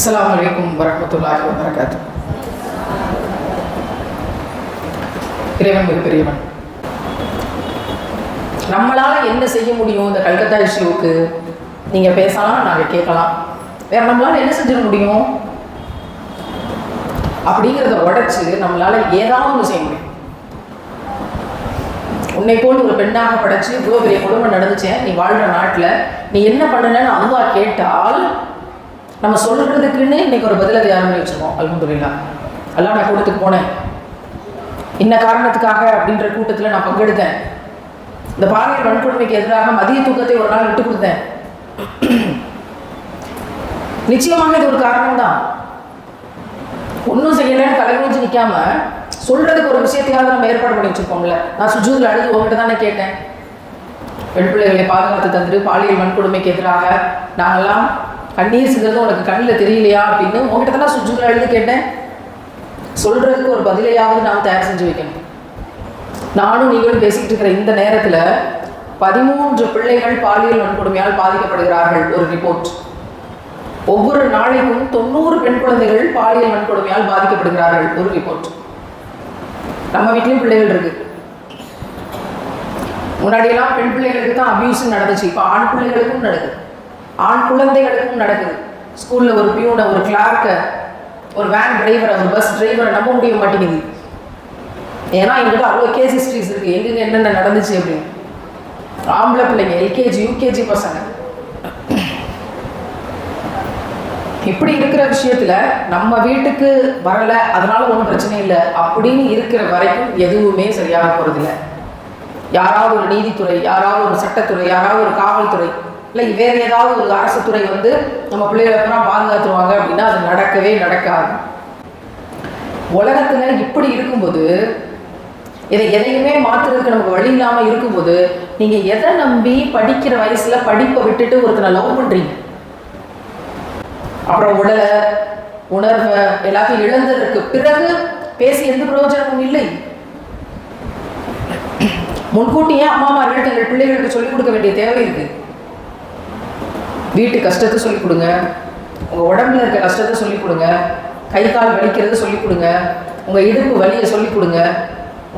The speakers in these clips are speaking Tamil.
அஸ்லாம் வலைக்கம் வரமத்துல்லாஹி வரகாத்து இறைவன் மிகப்பெரியவன் நம்மளால் என்ன செய்ய முடியும்? இந்த கல்கத்தா இஷ்யூவுக்கு நீங்கள் பேசலாம் நாங்கள் கேட்கலாம். வேற நம்மளால் என்ன செஞ்சிட முடியும்? அப்படிங்கிறத உடைச்சு நம்மளால் ஏதாவது ஒன்று செய்ய முடியும். உன்னை போல் ஒரு பெண்ணாக படைச்சு இவ்வளோ பெரிய குடும்பம் நடந்துச்சேன் நீ வாழ்கிற நாட்டில் நீ என்ன பண்ணலன்னு அல்வா கேட்டால் நம்ம சொல்றதுக்குன்னு இன்னைக்கு ஒரு பதில் தயார் யாருமே வச்சிருக்கோம். அல்ஹம்துலில்லாஹ் அல்லாஹ் நான் கூட்டத்துக்கு போனேன். இந்த காரணத்துக்காக அப்படின்ற கூட்டத்தில் நான் பங்கெடுத்தேன். இந்த பாலியல் வன்கொடுமைக்கு எதிராக மதிய தூக்கத்தை ஒரு நாள் விட்டு கொடுத்தேன். நிச்சயமாக இது ஒரு காரணம் தான் ஒன்றும் செய்யலைன்னு தலைகுனிஞ்சு நிற்காம சொல்றதுக்கு ஒரு விஷயத்தையாவது நம்ம ஏற்பாடு பண்ணி வச்சிருப்போம்ல. நான் சுஜூதில் அழுது உங்கள்கிட்ட தானே கேட்டேன். பெண் பிள்ளைகளை பாதுகாத்து தந்துட்டு பாலியல் வன்கொடுமைக்கு எதிராக நாங்கெல்லாம் கண்ணீர் சிந்துறது உனக்கு கண்ணில் தெரியலையா அப்படின்னு உங்ககிட்ட தான் சுஜூதில் எழுதி கேட்டேன். சொல்கிறதுக்கு ஒரு பதிலையாவது நாம் தயார் செஞ்சு வைக்கணும். நானும் நீங்களும் பேசிக்கிட்டு இருக்கிற இந்த நேரத்தில் பதிமூன்று பிள்ளைகள் பாலியல் வன்கொடுமையால் பாதிக்கப்படுகிறார்கள் ஒரு ரிப்போர்ட் ஒவ்வொரு நாளைக்கும் தொண்ணூறு பெண் குழந்தைகள் பாலியல் வன்கொடுமையால் பாதிக்கப்படுகிறார்கள் ஒரு ரிப்போர்ட் நம்ம வீட்லேயும் பிள்ளைகள் இருக்கு. முன்னாடியெல்லாம் பெண் பிள்ளைகளுக்கு தான் அபியூஸும் நடந்துச்சு இப்போ ஆண் பிள்ளைகளுக்கும் நடக்குது. ஆண் குழந்தைகளுக்கும் நடக்குது. ஸ்கூல்ல ஒரு பியூனை ஒரு கிளார்க்கை ஒரு வேன் டிரைவரை ஒரு பஸ் டிரைவரை நம்ப முடிய மாட்டேங்குது. ஏன்னா எங்கிட்ட அவ்வளோ கேஸ் ஹிஸ்ட்ரிஸ் இருக்கு. எங்கெங்க என்னென்ன நடந்துச்சு அப்படின்னு. ஆம்பளை பிள்ளைங்க எல்கேஜி யூகேஜி பசங்க. இப்படி இருக்கிற விஷயத்துல நம்ம வீட்டுக்கு வரல அதனால ஒன்றும் பிரச்சனை இல்லை அப்படின்னு இருக்கிற வரைக்கும் எதுவுமே சரியாக போறதில்ல. யாராவது ஒரு நீதித்துறை யாராவது ஒரு சட்டத்துறை யாராவது ஒரு காவல்துறை இல்லை வேறு ஏதாவது ஒரு அரசு துறை வந்து நம்ம பிள்ளைகளுக்கெல்லாம் பாதுகாத்துருவாங்க அப்படின்னா அது நடக்கவே நடக்காது உலகத்தில் இப்படி இருக்கும்போது இதை எதையுமே மாற்றுறதுக்கு நமக்கு வழி இல்லாமல் இருக்கும்போது நீங்கள் எதை நம்பி படிக்கிற வயசில் படிப்பை விட்டுட்டு ஒருத்தனை லவ் பண்ணுறீங்க அப்புறம் உடலை உணர்வை எல்லாத்தையும் இழந்ததற்கு பிறகு பேசி எந்த பிரயோஜனமும் இல்லை முன்கூட்டியே அம்மாமார்கள் தங்கள் பிள்ளைகளுக்கு சொல்லிக் கொடுக்க வேண்டிய தேவை இருக்குது வீட்டு கஷ்டத்தை சொல்லிக் கொடுங்க. உங்கள் உடம்புல இருக்க கஷ்டத்தை சொல்லிக் கொடுங்க. கை கால் வலிக்கிறது சொல்லிக் கொடுங்க. உங்கள் இடுப்பு வலியை சொல்லிக் கொடுங்க.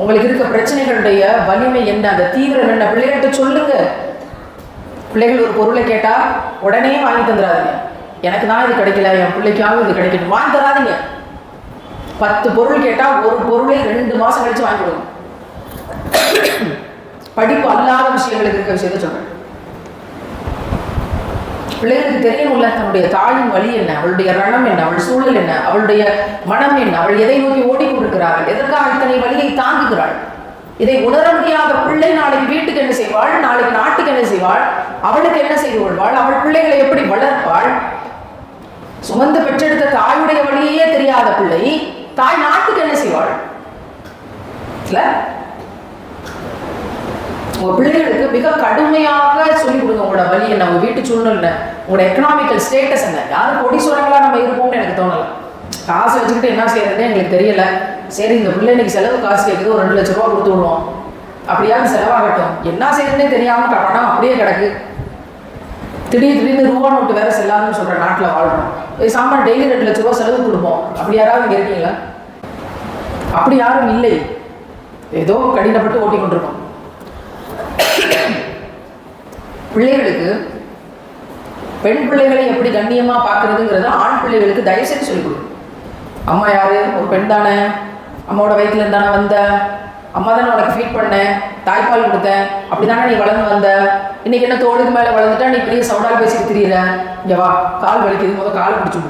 உங்களுக்கு இருக்க பிரச்சனைகளுடைய வலிமை என்ன? அந்த தீவிரம் என்ன? பிள்ளைகள்கிட்ட சொல்லுங்க. பிள்ளைகள் ஒரு பொருளை கேட்டால் உடனே வாங்கி தந்துடாதீங்க எனக்கு தான் இது கிடைக்கல என் பிள்ளைக்காவது இது கிடைக்கணும் வாங்கி தராதீங்க. பத்து பொருள் கேட்டால் ஒரு பொருளை ரெண்டு மாதம் கழித்து வாங்கி கொடுங்க. படிப்பு அல்லாத விஷயங்களுக்கு இருக்க விஷயத்த சொல்கிறேன் பிள்ளைகளுக்கு தெரியணும்ல தன்னுடைய தாயின் வழி என்ன அவளுடைய ரணம் என்ன அவள் சூழல் என்ன அவளுடைய மனம் என்ன அவள் எதை நோக்கி ஓடிக்கொண்டிருக்கிறாள் எதற்காக இத்தனை வழியை தாங்குகிறாள்? இதை உணர முடியாத பிள்ளை நாளைக்கு வீட்டுக்கு என்ன செய்வாள் நாளைக்கு நாட்டுக்கு என்ன செய்வாள்? அவளுக்கு என்ன செய்து கொள்வாள்? அவள் பிள்ளைகளை எப்படி வளர்ப்பாள்? சுமந்து பெற்றெடுத்த தாயுடைய வழியே தெரியாத பிள்ளை தாய் நாட்டுக்கு என்ன செய்வாள்? இல்லை? உங்க பிள்ளைகளுக்கு மிக கடுமையாக சொல்லிக் கொடுங்க உங்களோட வழி என்ன உங்க வீட்டு சூழ்நிலை உங்களோட எக்கனாமிக்கல் ஸ்டேட்டஸ் என்ன. யாரும் கொடிசுரங்களா நம்ம இருப்போம்னு எனக்கு தோணல. காசு வச்சுக்கிட்டு என்ன செய்யறதுன்னு எங்களுக்கு தெரியல. சரி இந்த பிள்ளை இன்னைக்கு செலவு காசு கேட்குது ஒரு ரெண்டு லட்ச ரூபா கொடுத்து விடுவோம். அப்படியாவது செலவாகட்டும். என்ன செய்யறதுனே தெரியாம பணம் அப்படியே கிடக்கு. திடீர் திடீர்னு ரூபா நோட்டு வேற செல்லாதுன்னு சொல்ற நாட்டில் வாழ்றோம். பேசாம டெய்லி ரெண்டு லட்ச ரூபா செலவு கொடுப்போம். அப்படி யாராவது இங்க இருக்கீங்களா? அப்படி யாரும் இல்லை. ஏதோ கடினப்பட்டு ஓட்டி கொண்டிருக்கோம். பிள்ளைகளுக்கு பெண் பிள்ளைகளை எப்படி கண்ணியமாக பார்க்கறதுங்கிறத ஆண் பிள்ளைகளுக்கு தயவு செஞ்சு சொல்லிக் கொடுக்கும் அம்மா யாரு? ஒரு பெண் தானே. அம்மாவோட வயிற்றுல தானே வந்த. அம்மா தானே உனக்கு ஃபீட் பண்ணேன் தாய்ப்பால் கொடுத்தேன் அப்படி தானே நீ வளர்ந்து வந்த. இன்னைக்கு என்ன தோளுக்கு மேலே வளர்ந்துட்டா நீ பெரிய சவுடால் பேசிட்டு தெரியல இங்கே வா. கால் வலிக்குது. முதல் கால் பிடிச்சி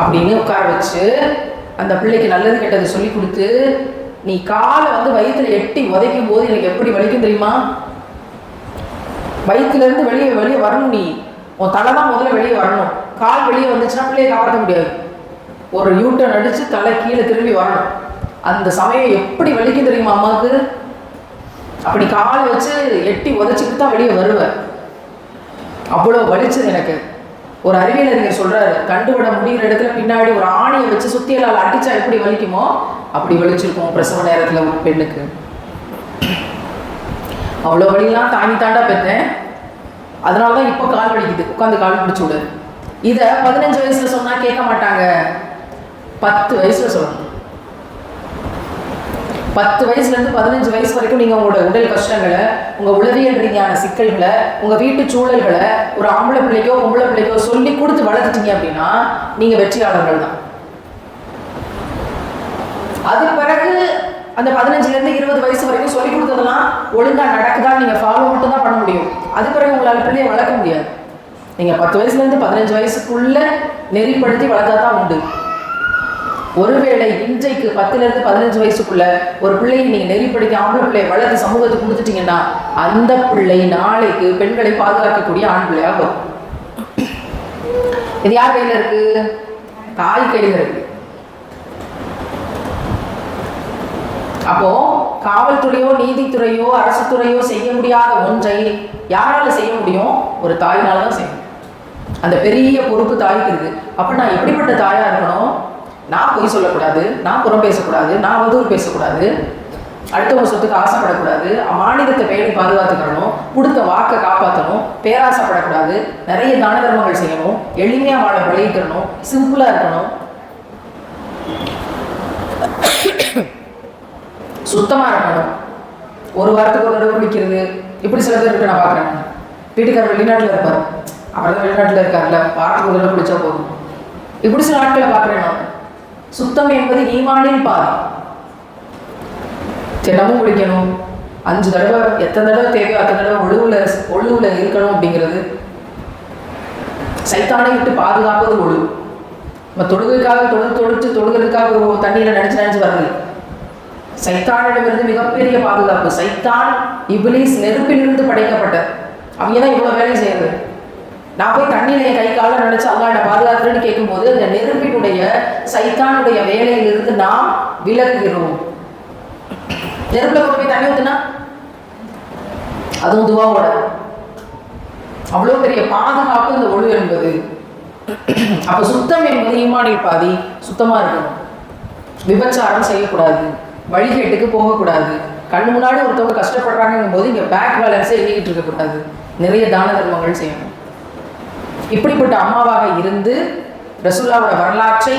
அப்படின்னு உட்கார வச்சு அந்த பிள்ளைக்கு நல்லது கெட்டது சொல்லி கொடுத்து நீ காலை வந்து வயிற்றுல எட்டி உதைக்கும் போது எனக்கு எப்படி வலிக்கும் தெரியுமா? வயிற்றுலேருந்து வெளியே வெளியே வரணும் நீ. உன் தலை தான் முதல்ல வெளியே வரணும். கால் வெளியே வந்துச்சுன்னா பிள்ளையை காப்பாற்ற முடியாது. ஒரு யூட்டன் அடித்து தலை கீழே திரும்பி வரணும். அந்த சமயம் எப்படி வலிக்கும் தெரியுமா அம்மாவுக்கு? அப்படி காலை வச்சு எட்டி உதச்சிட்டு தான் வெளியே வருவேன் அவ்வளோ வலிச்சது எனக்கு. ஒரு அறிவியல் அறிஞர் சொல்கிறாரு கண்டுவிட முடிகிற இடத்துல பின்னாடி ஒரு ஆணியை வச்சு சுத்தியலால் அடித்தா எப்படி வலிக்குமோ அப்படி வலிச்சிருக்கும் பிரசவ நேரத்தில் ஒரு பெண்ணுக்கு. அவ்வளோ வழியெல்லாம் தாங்கி தாண்டா பெற்றேன். அதனால தான் இப்போ கால் வலிக்குது. உட்காந்து கால் பிடிச்சி விடு. இதை பதினஞ்சு வயசுல மாட்டாங்க. பத்து வயசுல சொல்லணும். பத்து வயசுல இருந்து பதினஞ்சு வயசு வரைக்கும் நீங்க உங்களோட உடல் கஷ்டங்களை உங்க உளவியல் ரீதியான சிக்கல்களை உங்க வீட்டு சூழல்களை ஒரு ஆம்பளை பிள்ளைக்கோ பொம்பளை பிள்ளைக்கோ சொல்லி கொடுத்து வளர்த்துட்டீங்க அப்படின்னா நீங்க வெற்றியாளர்கள் தான். அது பிறகு அந்த பதினஞ்சுல இருந்து இருபது வயசு வரைக்கும் சொல்லி கொடுத்ததெல்லாம் ஒழுங்கா நடக்குதா நீங்க ஃபாலோ மட்டும் தான் பண்ண முடியும். அது பிறகு உங்களால் பிள்ளைய வளர்க்க முடியாது. நீங்க பத்து வயசுல இருந்து பதினஞ்சு வயசுக்குள்ள நெறிப்படுத்தி வளர்த்தா தான் உண்டு. ஒருவேளை இன்றைக்கு பத்துல இருந்து பதினஞ்சு வயசுக்குள்ள ஒரு பிள்ளையை நீங்க நெறிப்படுத்தி ஆம்பளை பிள்ளையை வளர்த்து சமூகத்துக்கு கொடுத்துட்டீங்கன்னா அந்த பிள்ளை நாளைக்கு பெண்களை பாதுகாக்கக்கூடிய ஆண் பிள்ளையாக வரும். இது யார் கையில இருக்கு? தாய் கையில இருக்கு. அப்போ காவல்துறையோ நீதித்துறையோ அரசு துறையோ செய்ய முடியாத ஒன்றை யாரால செய்ய முடியும்? ஒரு தாயினால தான் செய்யும் அந்த பெரிய பொறுப்பு தாய்க்கு இருக்கு. அப்ப நான் எப்படிப்பட்ட தாயா இருக்கணும்? நான் பொய் சொல்லக்கூடாது நான் புறம் பேசக்கூடாது நான் அவதூறு பேசக்கூடாது அடுத்தவங்க சொத்துக்கு ஆசைப்படக்கூடாது மாநிலத்தை பேணி பாதுகாத்துக்கணும் கொடுத்த வாக்கை காப்பாற்றணும் பேராசைப்படக்கூடாது நிறைய தான தர்மங்கள் செய்யணும் எளிமையாக வாழ பழகிக்கணும் சிம்பிளாக இருக்கணும். சுத்தமா இருக்கணும். ஒரு வாரத்துக்கு ஒரு தடவை குளிக்கிறது. இப்படி சில பேர் இருக்கு நான் பார்க்குறேன். வீட்டுக்காரர் வெளிநாட்டில் இருப்பார். அவர் தான் வெளிநாட்டில் இருக்கார்ல வாரத்துக்கு ஒரு தடவை குளிச்சா போதும். இப்படி சில நாட்களை பார்க்குறேன் நான். சுத்தம் என்பது ஈமானின் பாதி. தினமும் குளிக்கணும். அஞ்சு தடவை எத்தனை தடவை தேவையோ அத்தனை தடவை ஒழுவுல ஒழுவுல இருக்கணும் அப்படிங்கிறது. சைத்தானை விட்டு பாதுகாப்பது ஒழு. நம்ம தொழுகைக்காக தொழுது தொழுத்து தொழுகிறதுக்காக ஒரு தண்ணியில நினச்சி நினைச்சு வர்றது. சைத்தானிடமிருந்து மிகப்பெரிய பாதுகாப்பு. சைத்தான் இபிலிஸ் நெருப்பிலிருந்து படைக்கப்பட்ட அவங்க தான் இவ்வளோ வேலை செய்யறது. நான் போய் தண்ணியில என் கை காலம் நினைச்சு அல்லா என்ன பாதுகாக்கிறேன்னு கேட்கும்போது அந்த நெருப்பினுடைய சைத்தானுடைய வேலையிலிருந்து நாம் விலகுகிறோம். நெருப்பில் கொண்டு போய் தண்ணி ஊத்துனா? அதுவும் துவாவோட. அவ்வளோ பெரிய பாதுகாப்பு இந்த ஒழு என்பது. அப்போ சுத்தம் என்பது ஈமானில் பாதி சுத்தமாக இருக்கணும். விபச்சாரம் செய்யக்கூடாது. வழிகேட்டுக்கு போகக்கூடாது. கண்ணு முன்னாடி ஒருத்தவங்க கஷ்டப்படுறாங்கும் போது இங்கே பேக் பேலன்ஸே எண்ணிக்கிட்டு இருக்கக்கூடாது. நிறைய தான தர்மங்கள் செய்யணும். இப்படிப்பட்ட அம்மாவாக இருந்து ரசுல்லாவோட வரலாற்றை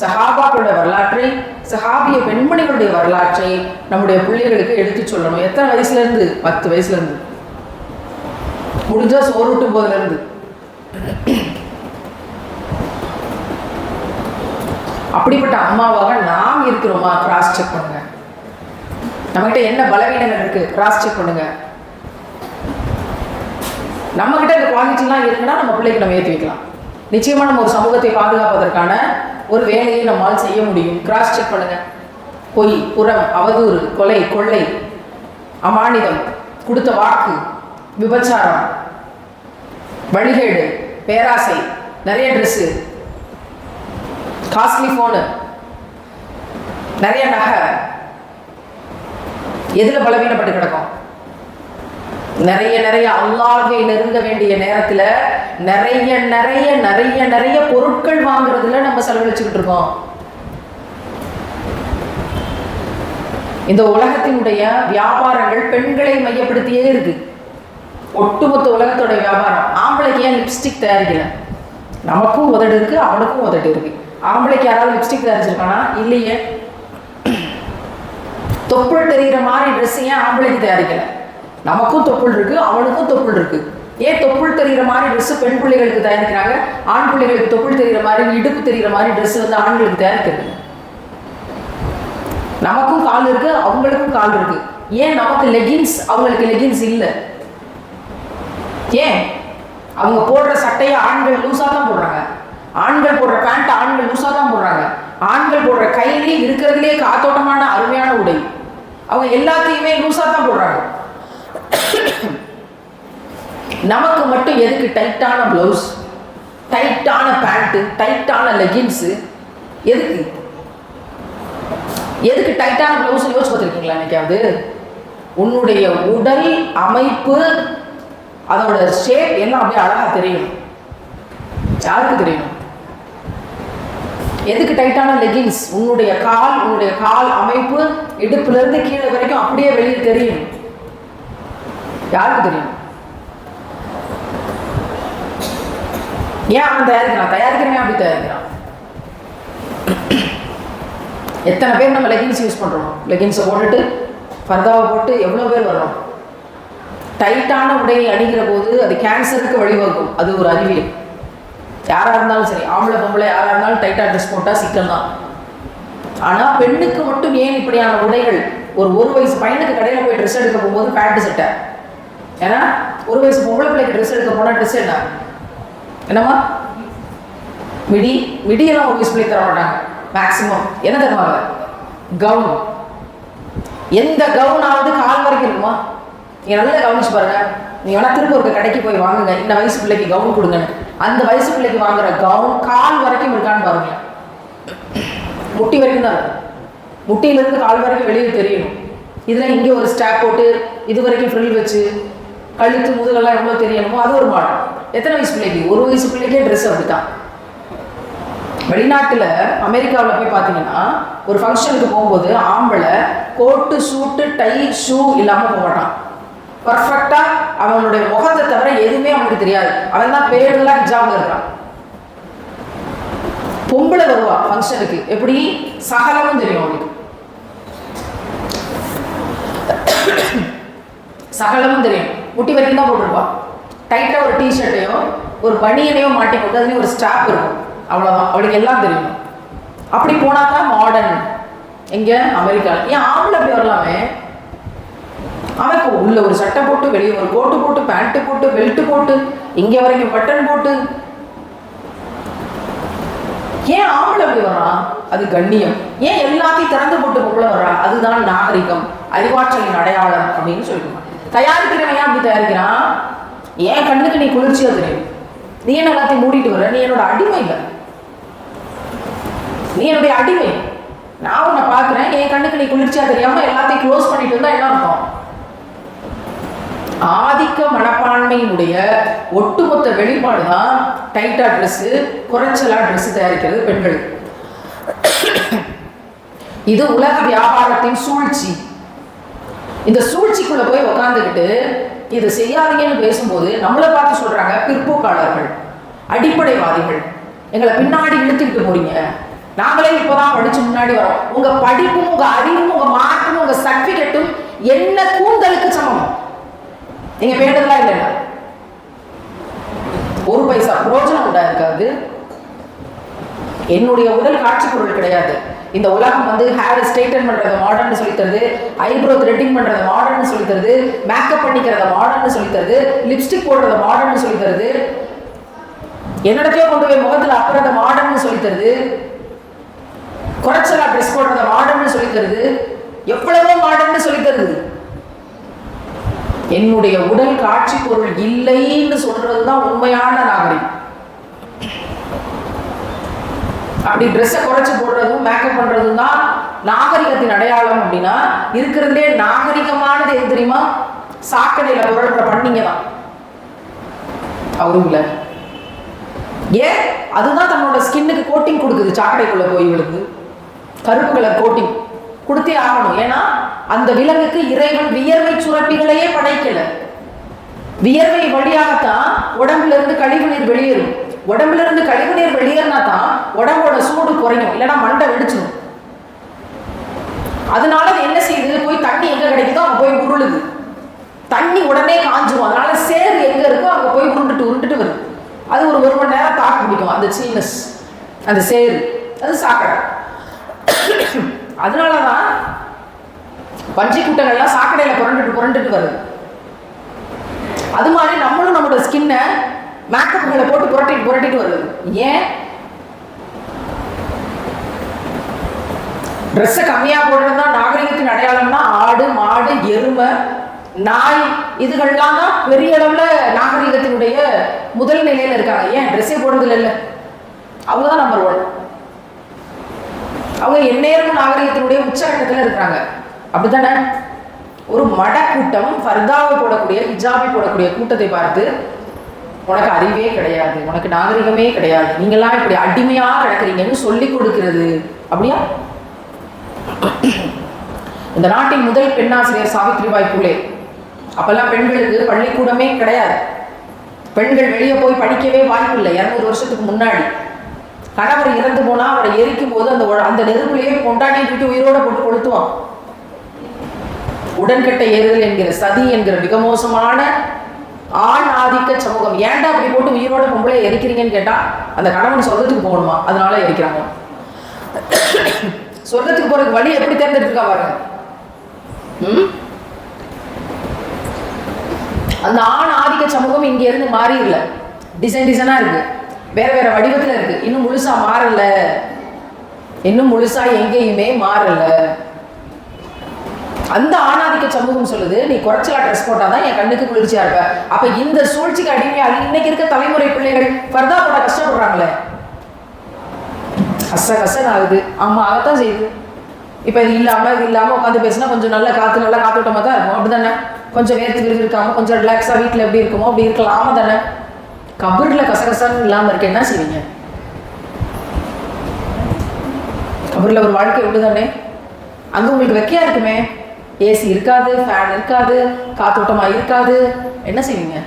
சஹாபாக்களோட வரலாற்றை சஹாபிய பெண்மணிகளுடைய வரலாற்றை நம்முடைய பிள்ளைகளுக்கு எடுத்து சொல்லணும். எத்தனை வயசுலேருந்து? பத்து வயசுலேருந்து. முடிஞ்சால் சோறு ஊட்டும் போதுலேருந்து அப்படிப்பட்ட அம்மாவாக நாம் இருக்கிறோமா? கிராஸ் செக் பண்ணுங்க. நம்மகிட்ட என்ன பலவீனங்கள் இருக்கு? கிராஸ் செக் பண்ணுங்க. நம்ம கிட்ட இந்த குவாலிட்டிலாம் இருக்குன்னா நம்ம பிள்ளைக்கு நம்ம ஏற்றி வைக்கலாம். நிச்சயமா நம்ம ஒரு சமூகத்தை பாதுகாப்பதற்கான ஒரு வேலையை நம்மால் செய்ய முடியும். கிராஸ் செக் பண்ணுங்க. பொய் புறம் அவதூறு கொலை கொள்ளை அமானிதம் கொடுத்த வாக்கு விபச்சாரம் வழிகேடு பேராசை நிறைய ட்ரெஸ்ஸு காஸ்ட்லி ஃபோனு. நிறைய நகை. எதில் பலவீனப்பட்டு கிடக்கும்? நிறைய நிறைய அல்லாஹை நெருங்க வேண்டிய நேரத்தில் நிறைய நிறைய நிறைய நிறைய பொருட்கள் வாங்குறதுல நம்ம செலவழிச்சுக்கிட்டு இருக்கோம். இந்த உலகத்தினுடைய வியாபாரங்கள் பெண்களை மையப்படுத்தியே இருக்கு. ஒட்டுமொத்த உலகத்தோட வியாபாரம். ஆம்பளைக்கு ஏன் லிப்ஸ்டிக் தயாரிக்கல? நமக்கும் உதடு இருக்கு அவனுக்கும் உதடு இருக்கு. ஆம்பளைக்கு யாராவது லிப்ஸ்டிக் தயாரிச்சிருக்கானா இல்லையே. தொப்புள் தெரிகிற மாதிரி ட்ரெஸ் ஏன் ஆம்பளைக்கு தயாரிக்கல? நமக்கும் தொப்புள் இருக்கு அவனுக்கும் தொப்புள் இருக்கு. ஏன் தொப்புள் தெரிகிற மாதிரி ட்ரெஸ் பெண் பிள்ளைகளுக்கு தயாரிக்கிறாங்க? ஆண் பிள்ளைகளுக்கு தொப்புள் தெரிகிற மாதிரி இடுப்பு தெரிகிற மாதிரி ட்ரெஸ் வந்து ஆண்களுக்கு தயாரிக்கிறது. நமக்கும் கால் இருக்கு அவங்களுக்கும் கால் இருக்கு. ஏன் நமக்கு லெகின்ஸ் அவங்களுக்கு லெகின்ஸ் இல்லை? ஏன்? அவங்க போடுற சட்டையை ஆண்கள் லூஸாக தான் போடுறாங்க. ஆண்கள் போடுற பேண்ட் ஆண்கள் லூஸாக தான் போடுறாங்க. ஆண்கள் போடுற கையிலே இருக்கிறதுலே காத்தோட்டமான அருமையான உடை. அவங்க எல்லாத்தையுமே லூஸாக தான் போடுறாங்க. நமக்கு மட்டும் எதுக்கு டைட்டான ப்ளவுஸ் டைட்டான பேண்ட்டு டைட்டான லெகின்ஸு எதுக்கு? எதுக்கு டைட்டான ப்ளவுஸ் யோசிச்சு பார்த்துருக்கீங்களா இன்னைக்காவது உன்னுடைய உடல் அமைப்பு அதோட ஷேப் எல்லாம் அப்படியே அழகாக தெரியும். யாருக்கு தெரியும்? எதுக்கு டைட்டான லெகின்ஸ் உன்னுடைய கால் உன்னுடைய கால் அமைப்பு இடுப்புல இருந்து கீழே வரைக்கும் அப்படியே வெளியே தெரியும். யாருக்கு தெரியும்? ஏன் அவன் தயாரிக்கிறான்? தயாரிக்கிறவன் அப்படி தயாரிக்கிறான்? எத்தனை பேர் நம்ம லெகின்ஸ் யூஸ் பண்ணுறோம் லெகின்ஸை போட்டுட்டு ஃபர்தாவை போட்டு எவ்வளோ பேர் வர்றோம்? டைட்டான உடையை அணிகிற போது அது கேன்சருக்கு வழிவகுக்கும். அது ஒரு அறிவியல். யாராக இருந்தாலும் சரி ஆம்பளை பொம்பளை யாராக இருந்தாலும் டைட்டாக ட்ரெஸ் போட்டால் சிக்கல் தான். ஆனால் பெண்ணுக்கு மட்டும் ஏன் இப்படியான உடைகள்? ஒரு ஒரு வயசு பையனுக்கு கடையில் போய் ட்ரெஸ் எடுக்க போகும்போது பேண்ட் சட்டை. ஏன்னா ஒரு வயசு பொம்பளை பிள்ளைக்கு ட்ரெஸ் எடுக்க போனால் ட்ரெஸ் என்ன? என்னம்மா? மிடி மிடியெல்லாம் ஒரு வயசு பிள்ளை தர மாட்டாங்க. மேக்ஸிமம் என்ன தருவாங்க? கவுன் எந்த கவுனாவது கால் வரைக்கும் இருக்குமா? நீங்கள் நல்லா கவனிச்சு பாருங்க. நீங்கள் வேணா திருப்பூருக்கு கடைக்கு போய் வாங்குங்க. இந்த வயசு பிள்ளைக்கு கவுன் கொடுங்கன்னு. அந்த வயசு பிள்ளைக்கு வாங்குற கவுன் கால் வரைக்கும் இருக்கான்னு பாருங்க. முட்டி வரைக்கும் தான் இருக்கும். முட்டியிலிருந்து கால் வரைக்கும் வெளியே தெரியணும். இதில் இங்கே ஒரு ஸ்டாக் போட்டு இது வரைக்கும் ஃப்ரில் வச்சு கழுத்து முதுகெல்லாம் எவ்வளோ தெரியணுமோ அது ஒரு மாடல் எத்தனை வயசு பிள்ளைக்கு? ஒரு வயசு பிள்ளைக்கே ட்ரெஸ் அப்படித்தான். வெளிநாட்டில் அமெரிக்காவில் போய் பார்த்தீங்கன்னா ஒரு ஃபங்க்ஷனுக்கு போகும்போது ஆம்பளை கோட்டு சூட்டு டை ஷூ இல்லாமல் போக மாட்டான். பர்ஃபெக்டாக அவனுடைய முகத்தை தவிர எதுவுமே அவனுக்கு தெரியாது. அவன் தான் பேருலாம் எக்ஸாமில் இருக்கான். பொம்பளை வருவா ஃபங்க்ஷனுக்கு எப்படி? சகலமும் தெரியும் அவனுக்கு. சகலமும் தெரியும். முட்டி வரைக்கும் தான் போட்டிருப்பான் டைட்டாக ஒரு டிஷர்ட்டையோ ஒரு பனியனையோ மாட்டி போட்டு அதுலேயும் ஒரு ஸ்டாப் இருக்கும். அவ்வளோதான் அவளுக்கு எல்லாம் தெரியும். அப்படி போனாக்கா மாடர்ன் எங்கே? அமெரிக்காவில் ஏன் ஆம்பளை அப்படி அவருக்கு உள்ள ஒரு சட்டை போட்டு வெளியே ஒரு கோட்டு போட்டு பேண்ட்டு போட்டு பெல்ட் போட்டு இங்கே வரைக்கும் பட்டன் போட்டு. ஏன் ஆம்பளை அப்படி வர்றான் அது கண்ணியம். ஏன் எல்லாத்தையும் திறந்து போட்டு பொம்பளை வர்றான் அதுதான் நாகரிகம். அறிவாற்றலின் அடையாளம் அப்படின்னு சொல்லிடுவான் தயாரிக்கிறவன் ஏன் அப்படி தயாரிக்கிறான்? ஏன் கண்ணுக்கு நீ குளிர்ச்சியா தெரியும்? நீ என்ன எல்லாத்தையும் மூடிட்டு வர நீ என்னோட அடிமை இல்லை. நீ என்னுடைய அடிமை. நான் உன்னை பார்க்குறேன். என் கண்ணுக்கு நீ குளிர்ச்சியா தெரியாம எல்லாத்தையும் க்ளோஸ் பண்ணிட்டு இருந்தா என்ன இருக்கும் ஆதிக்க மனப்பான்மையினுடைய ஒட்டுமொத்த வெளிப்பாடு தான் டைட்டா ட்ரெஸ்ஸு குறைச்சலாக ட்ரெஸ்ஸு தயாரிக்கிறது பெண்கள். இது உலக வியாபாரத்தின் சூழ்ச்சி. இந்த சூழ்ச்சிக்குள்ளே போய் உக்காந்துக்கிட்டு இது செய்யாதீங்கன்னு பேசும்போது நம்மளை பார்த்து சொல்கிறாங்க பிற்போக்காளர்கள் அடிப்படைவாதிகள். எங்களை பின்னாடி இழுத்துக்கிட்டு போறீங்க. நாங்களே இப்போதான் படிச்சு முன்னாடி வரோம். உங்க படிப்பும் உங்க அறிவும் உங்க மார்க்கும் உங்க சர்டிபிகேட்டும் என்ன கூந்தலுக்கு சமம்? நீங்க வேண்டதெல்லாம் இல்லைல்ல ஒரு பைசா பிரோஜனம் உண்டா இருக்காது என்னுடைய உடல் காட்சி பொருள் கிடையாது. இந்த உலகம் வந்து ஹேர் ஸ்ட்ரைட்டன் பண்றத மாடர்ன் சொல்லி தருது ஐப்ரோ த்ரெட்டிங் பண்றத மாடர்ன் சொல்லி தருது மேக்கப் பண்ணிக்கிறத மாடர்ன் சொல்லி தருது லிப்ஸ்டிக் போடுறத மாடர்ன் சொல்லி தருது என்னிடத்தையோ கொண்டு போய் முகத்தில் அப்புறத மாடர்ன் சொல்லி தருது குறைச்சலா ட்ரெஸ் போடுறத மாடர்ன் சொல்லி தருது எவ்வளவோ மாடர்ன் என்னுடைய உடல் காட்சி பொருள் இல்லைன்னு சொல்றதுதான் உண்மையான நாகரிகம். அப்படி ட்ரெஸ்ஸை குறைச்சி போடுறதும் மேக்கப் பண்ணுறதும் தான் நாகரிகத்தின் அடையாளம் அப்படின்னா இருக்கிறதுலே நாகரிகமானது எது தெரியுமா? சாக்கடையில் புரள்ற பண்ணிங்க தான் அவருங்கள. ஏன்? அதுதான் தன்னோட ஸ்கின்னுக்கு கோட்டிங் கொடுக்குது சாக்கடைக்குள்ள போய் இவளுக்கு. கருப்பு கலர் கோட்டிங் கொடுத்தே ஆகணும். ஏன்னா அந்த விலங்குக்கு இறைவன் வியர்வை சுரப்பிகளையே படைக்கல. வியர்வை வழியாகத்தான் உடம்புல இருந்து கழிவு நீர் வெளியேறும். உடம்புல இருந்து கழிவு நீர் வெளியேறினா தான் உடம்போட சூடு குறையும். இல்லைன்னா மண்டை வெடிச்சிடும் அதனால அது என்ன செய்யுது? போய் தண்ணி எங்க கிடைக்குதோ அங்க போய் உருளுது. தண்ணி உடனே காஞ்சிரும். அதனால சேறு எங்க இருக்கோ அங்க போய் உருண்டுட்டு உருண்டுட்டு வருது அது ஒரு ஒரு மணி நேரம் தாக்கு பிடிக்கும். அந்த சீனஸ் அந்த சேரு அது சாக்கடை. அதனாலதான் பஞ்சி கூட்டங்கள்லாம் சாக்கடையில் புரண்டுட்டு புரண்டுட்டு வருது. அது மாதிரி நம்மளும் நம்மளோட ஸ்கின்னை மேக்கப்புகளை போட்டு புரட்டிட்டு புரட்டிட்டு வருது. ஏன்? ட்ரெஸ்ஸை கம்மியாக போடுறது தான் நாகரிகத்தின் அடையாளம்னா ஆடு மாடு எருமை நாய் இதுகள்லாம் தான் பெரிய அளவில் நாகரிகத்தினுடைய முதல் நிலையில் இருக்காங்க. ஏன்? ட்ரெஸ்ஸே போடுறதில்ல இல்லை. அவங்க தான் நம்பர் ஒன் அவங்க எந்நேரமும் நாகரிகத்தினுடைய உச்சகட்டத்தில் இருக்கிறாங்க. அப்படித்தானே? ஒரு மட கூட்டம் ஃபர்தாவை போடக்கூடிய ஹிஜாபி போடக்கூடிய கூட்டத்தை பார்த்து உனக்கு அறிவே கிடையாது உனக்கு நாகரிகமே கிடையாது நீங்களாம் இப்படி அடிமையாக கிடக்குறீங்கன்னு சொல்லி கொடுக்கிறது. அப்படியா? இந்த நாட்டின் முதல் பெண்ணாசிரியர் சாவித்ரிபாய் பூலே. அப்பெல்லாம் பெண்களுக்கு பள்ளிக்கூடமே கிடையாது. பெண்கள் வெளியே போய் படிக்கவே வாய்ப்பு இல்லை இரநூறு வருஷத்துக்கு முன்னாடி. கணவர் இறந்து போனால் அவரை எரிக்கும் போது அந்த அந்த நெருப்புலேயே கொண்டாடி தூக்கி உயிரோட போட்டு கொளுத்துவான். உடன்கட்டை ஏறுதல் என்கிற சதி என்கிற மிக மோசமான ஆண் ஆதிக்க சமூகம். ஏன்டா அப்படி போட்டு உயிரோட பொம்பளை எரிக்கிறீங்கன்னு கேட்டா அந்த கணவன் சொர்க்கத்துக்கு போகணுமா? அதனால எரிக்கிறாங்க. சொர்க்கத்துக்கு போறதுக்கு வழி எப்படி தேர்ந்தெடுத்துருக்கா பாருங்க. ம்? அந்த ஆண் ஆதிக்க சமூகம் இங்க இருந்து மாறிடல டிசைன் டிசைனா இருக்கு. வேற வேற வடிவத்துல இருக்கு. இன்னும் முழுசா மாறல. இன்னும் முழுசா எங்கேயுமே மாறல. அந்த ஆணாதிக்க சமூகம் சொல்லுது நீ குறைச்சலா ட்ரெஸ் போட்டாதான் என் கண்ணுக்கு குளிர்ச்சியா இருப்ப. அப்ப இந்த சூழ்ச்சிக்கு அடிமையாக இன்னைக்கு இருக்க தலைமுறை பிள்ளைகள் பர்தா போட கஷ்டப்படுறாங்களே? கச கசன் ஆகுது. ஆமா ஆகத்தான் செய்யுது. இப்ப இது இல்லாம இது இல்லாம உட்காந்து பேசினா கொஞ்சம் நல்ல காத்து நல்லா காத்தோட்டமா தான் இருக்கும். அப்படிதானே? கொஞ்சம் வேர்த்து விருது இருக்காம கொஞ்சம் ரிலாக்ஸா வீட்டில் எப்படி இருக்குமோ அப்படி இருக்கலாம் ஆமா தானே? கபர்ல கசகசன்னு இல்லாம இருக்க என்ன செய்வீங்க? கபர்ல ஒரு வாழ்க்கை உண்டுதானே? அங்க உங்களுக்கு வெக்கையா இருக்குமே? ஏசி இருக்காது ஃபேன் இருக்காது காத்தோட்டமாக இருக்காது. என்ன செய்வீங்க?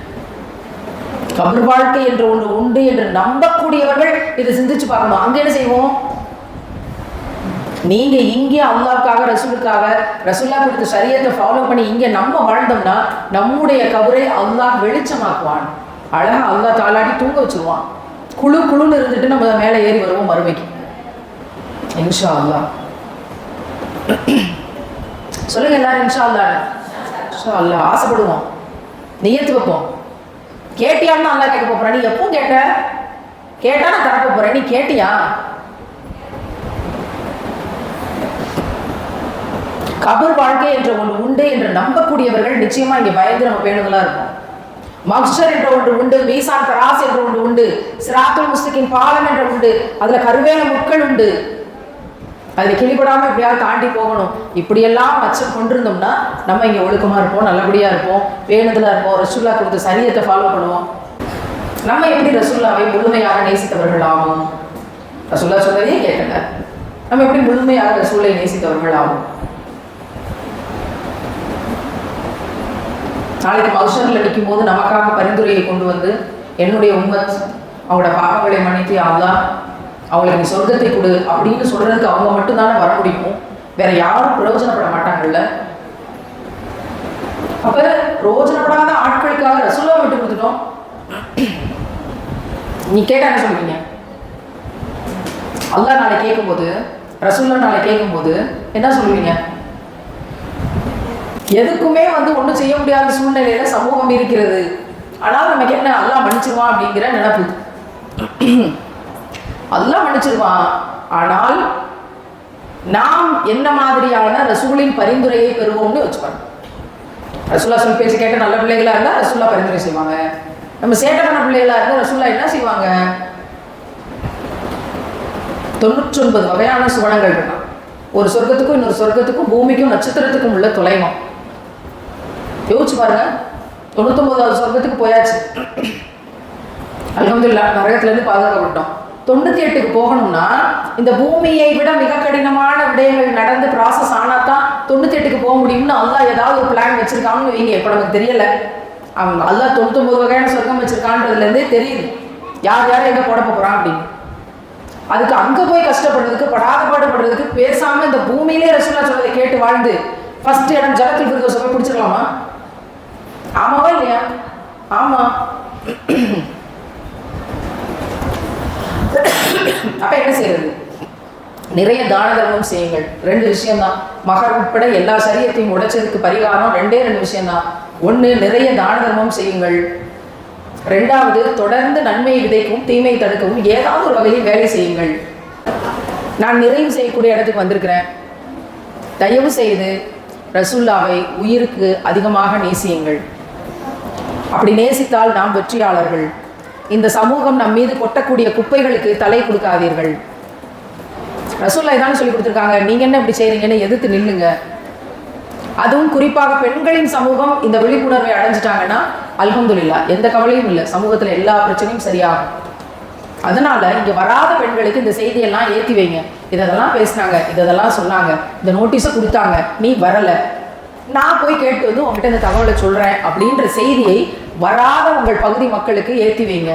கபர் வாழ்க்கை என்று ஒன்று உண்டு என்று நம்பக்கூடியவர்கள் இதை சிந்திச்சு பார்க்கணும். அங்கே என்ன செய்வோம்? நீங்க இங்கே அல்லாவுக்காக ரசூலுக்காக ரசூல்லா கொடுத்த சரியத்தை ஃபாலோ பண்ணி இங்கே நம்ம வாழ்ந்தோம்னா நம்முடைய கபரை அல்லாஹ் வெளிச்சமாக்குவான். அழகா அல்லாஹ் தாளாடி தூங்க வச்சிருவான். குழு குழுன்னு இருந்துட்டு நம்ம மேலே ஏறி வருவோம் மறுமைக்கு. இன்ஷா அல்லாஹ். சொல்லுங்க எல்லாரும் இன்ஷா அல்லாஹ் இன்ஷா அல்லாஹ் ஆசைப்படுவோம். நியத்து வைப்போம். கேட்டியான்னு நல்லா கேட்க போறேன். நீ எப்பவும் கேட்ட? கேட்டா நான் தரப்ப போறேன். நீ கேட்டியா? கபர் வாழ்க்கை என்ற ஒன்று உண்டு என்று நம்பக்கூடியவர்கள் நிச்சயமா இங்க பயந்து நம்ம பேணுதலா இருக்கும். மக்சர் என்ற ஒன்று உண்டு மீசான் தராஸ் என்ற ஒன்று உண்டு சிராத்துல் முஸ்லிக்கின் பாலம் என்ற உண்டு அதுல கருவேல முட்கள் உண்டு. அதை கிளிப்படாமல் எப்படியாவது தாண்டி போகணும். இப்படியெல்லாம் வச்சு கொண்டிருந்தோம்னா நம்ம இங்க ஒழுக்கமா இருப்போம் நல்லபடியா இருப்போம் வேணுதலாக இருப்போம் ரசுல்லா கொடுத்த சரியத்தை ஃபாலோ பண்ணுவோம். நம்ம எப்படி ரசுல்லாவை முழுமையாக நேசித்தவர்கள் ஆகும் ரசுல்லா சொன்னதையே கேட்கல நம்ம எப்படி முழுமையாக ரசூலை நேசித்தவர்கள் ஆகும் நாளைக்கு மவுஷரில் நிற்கும் போது நமக்காக பரிந்துரையை கொண்டு வந்து என்னுடைய உம்மத் அவங்களோட பாவங்களை மன்னித்து அல்லாஹ் அவங்களுக்கு நீ சொர்க்கத்தை கொடு அப்படின்னு சொல்றதுக்கு அவங்க மட்டும்தானே வர முடியும். வேற யாரும் பிரயோஜனப்பட மாட்டாங்கல்ல? அப்ப பிரயோஜனப்படாத ஆட்களுக்காக ரசுல்லா விட்டு கொடுத்துட்டோம். நீ கேட்டா என்ன சொல்றீங்க அல்லா நாளை கேட்கும்போது ரசுல்லா நாளை கேட்கும்போது என்ன சொல்லுவீங்க? எதுக்குமே வந்து ஒன்றும் செய்ய முடியாத சூழ்நிலையில சமூகம் இருக்கிறது. ஆனால் நமக்கு என்ன அல்லா மன்னிச்சிருவான் அப்படிங்கிற நினைப்பு. அதெல்லாம் மன்னிச்சிருவான். ஆனால் நாம் என்ன மாதிரியான ரசூலின் பரிந்துரையை பெறுவோம்னு வச்சுப்பாங்க ரசூல்லா சொல்லி பேச்சு கேட்ட நல்ல பிள்ளைகளா இருந்தா ரசூல்லா பரிந்துரை செய்வாங்க. நம்ம சேட்டக்கான பிள்ளைகளாக பிள்ளைகளா இருந்தா ரசூல்லா என்ன செய்வாங்க? தொண்ணூற்றி ஒன்பது வகையான சுவனங்கள் இருக்கான் ஒரு சொர்க்கத்துக்கும் இன்னொரு சொர்க்கத்துக்கும் பூமிக்கும் நட்சத்திரத்துக்கும் உள்ள தொலைவம். யோசிச்சு பாருங்க. தொண்ணூத்தொன்பதாவது சொர்க்கத்துக்கு போயாச்சு. அல்ஹம்துலில்லா நரகத்துலேருந்து பாதுகாக்கப்பட்டோம். தொண்ணூத்தி எட்டுக்கு போகணும்னா இந்த பூமியை விட மிக கடினமான விடயங்கள் நடந்து ப்ராசஸ் ஆனாதான் தொண்ணூத்தி எட்டுக்கு போக முடியும்னு அல்லா ஏதாவது ஒரு பிளான் வச்சுருக்காங்கன்னு வைங்க. இப்போ நமக்கு தெரியல. அவங்க அல்லா தொண்ணூத்தொன்பது வகையான சொர்க்கம் வச்சிருக்கான்றதுலேருந்தே தெரியுது. யார் யார் எங்க போட போறான் அப்படின்னு. அதுக்கு அங்க போய் கஷ்டப்படுறதுக்கு படாத பாடுபடுறதுக்கு பேசாம இந்த பூமியிலே ரசூல்லா சொல்றதை கேட்டு வாழ்ந்து ஃபர்ஸ்ட் இடம் ஜலத்தில் பிரிதோச சொல்ல பிடிச்சிருக்கலாமா ஆமாவா இல்லையா? ஆமா. அப்ப என்ன செய்யறது நிறைய தான தர்மம் செய்யுங்கள். ரெண்டு விஷயம்தான். மகர் உட்பட எல்லா சரியத்தையும் உடைச்சதுக்கு பரிகாரம் ரெண்டே ரெண்டு விஷயம்தான். ஒண்ணு நிறைய தான தர்மம் செய்யுங்கள். ரெண்டாவது தொடர்ந்து நன்மை விதைக்கவும் தீமை தடுக்கவும் ஏதாவது ஒரு வகையில் வேலை செய்யுங்கள். நான் நிறைவு செய்யக்கூடிய இடத்துக்கு வந்திருக்கிறேன். தயவு செய்து ரசுல்லாவை உயிருக்கு அதிகமாக நேசியுங்கள். அப்படி நேசித்தால் நாம் வெற்றியாளர்கள். இந்த சமூகம் நம் மீது கொட்டக்கூடிய குப்பைகளுக்கு தலை கொடுக்காதீர்கள். ரசூல்லா இதான் சொல்லி கொடுத்துருக்காங்க நீங்க என்ன இப்படி செய்றீங்கன்னு எதிர்த்து நில்லுங்க. அதுவும் குறிப்பாக பெண்களின் சமூகம் இந்த விழிப்புணர்வை அடைஞ்சிட்டாங்கன்னா அல்ஹம்துலில்லா எந்த கவலையும் இல்லை. சமூகத்துல எல்லா பிரச்சனையும் சரியாகும். அதனால இங்க வராத பெண்களுக்கு இந்த செய்தியெல்லாம் ஏத்தி வைங்க. இதெல்லாம் பேசினாங்க இதெல்லாம் சொன்னாங்க இந்த நோட்டீஸை கொடுத்தாங்க நீ வரல. நான் போய் கேட்டு வந்து உங்ககிட்ட இந்த தகவலை சொல்றேன் அப்படின்ற செய்தியை வராத உங்கள் பகுதி மக்களுக்கு ஏத்தி வைங்க.